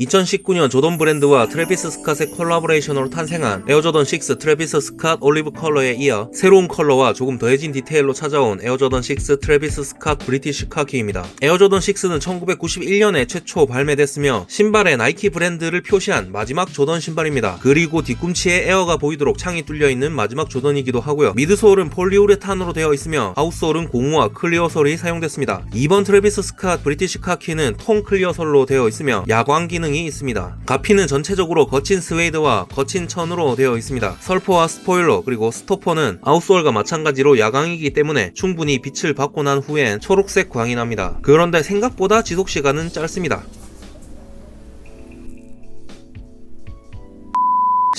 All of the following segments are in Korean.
2019년 조던 브랜드와 트래비스 스캇의 콜라보레이션으로 탄생한 에어조던 6 트래비스 스캇 올리브 컬러에 이어 새로운 컬러와 조금 더해진 디테일로 찾아온 에어조던 6 트래비스 스캇 브리티시 카키입니다. 에어조던 6는 1991년에 최초 발매됐으며 신발에 나이키 브랜드를 표시한 마지막 조던 신발입니다. 그리고 뒤꿈치에 에어가 보이도록 창이 뚫려 있는 마지막 조던이기도 하고요. 미드솔은 폴리우레탄으로 되어 있으며 아웃솔은 고무와 클리어솔이 사용됐습니다. 이번 트래비스 스캇 브리티시 카키는 통 클리어솔로 되어 있으며 야광 기 능이 있습니다. 가피는 전체적으로 거친 스웨이드와 거친 천으로 되어 있습니다. 설포와 스포일러 그리고 스토퍼는 아웃솔과 마찬가지로 야광이기 때문에 충분히 빛을 받고 난 후엔 초록색 광이 납니다. 그런데 생각보다 지속 시간은 짧습니다.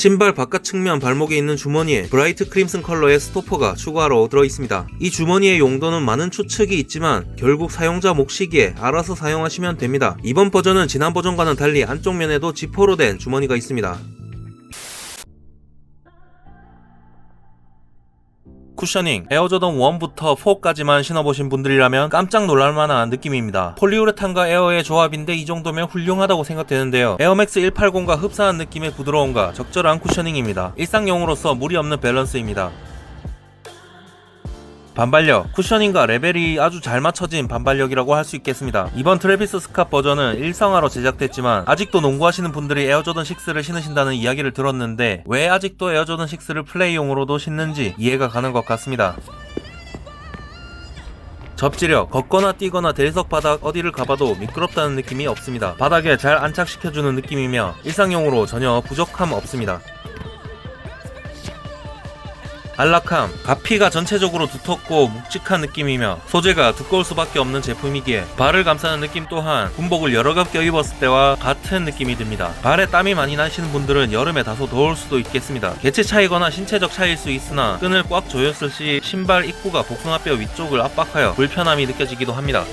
신발 바깥 측면 발목에 있는 주머니에 브라이트 크림슨 컬러의 스토퍼가 추가로 들어있습니다. 이 주머니의 용도는 많은 추측이 있지만 결국 사용자 목 시기에 알아서 사용하시면 됩니다. 이번 버전은 지난 버전과는 달리 안쪽 면에도 지퍼로 된 주머니가 있습니다. 쿠셔닝 에어조던 1부터 4까지만 신어보신 분들이라면 깜짝 놀랄만한 느낌입니다. 폴리우레탄과 에어의 조합인데 이 정도면 훌륭하다고 생각되는데요. 에어맥스 180과 흡사한 느낌의 부드러움과 적절한 쿠셔닝입니다. 일상용으로서 무리 없는 밸런스입니다. 반발력, 쿠셔닝과 레벨이 아주 잘 맞춰진 반발력이라고 할 수 있겠습니다. 이번 트래비스 스캇 버전은 일상화로 제작됐지만 아직도 농구하시는 분들이 에어조던 6를 신으신다는 이야기를 들었는데 왜 아직도 에어조던 6를 플레이용으로도 신는지 이해가 가는 것 같습니다. 접지력, 걷거나 뛰거나 대리석 바닥 어디를 가봐도 미끄럽다는 느낌이 없습니다. 바닥에 잘 안착시켜주는 느낌이며 일상용으로 전혀 부족함 없습니다. 안락함, 가피가 전체적으로 두텁고 묵직한 느낌이며 소재가 두꺼울 수밖에 없는 제품이기에 발을 감싸는 느낌 또한 군복을 여러 겹 껴입었을 때와 같은 느낌이 듭니다. 발에 땀이 많이 나시는 분들은 여름에 다소 더울 수도 있겠습니다. 개체 차이거나 신체적 차이일 수 있으나 끈을 꽉 조였을 시 신발 입구가 복숭아뼈 위쪽을 압박하여 불편함이 느껴지기도 합니다.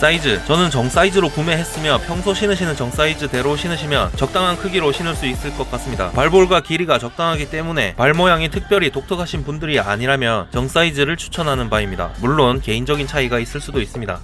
사이즈. 저는 정 사이즈로 구매했으며 평소 신으시는 정 사이즈대로 신으시면 적당한 크기로 신을 수 있을 것 같습니다. 발볼과 길이가 적당하기 때문에 발 모양이 특별히 독특하신 분들이 아니라면 정 사이즈를 추천하는 바입니다. 물론 개인적인 차이가 있을 수도 있습니다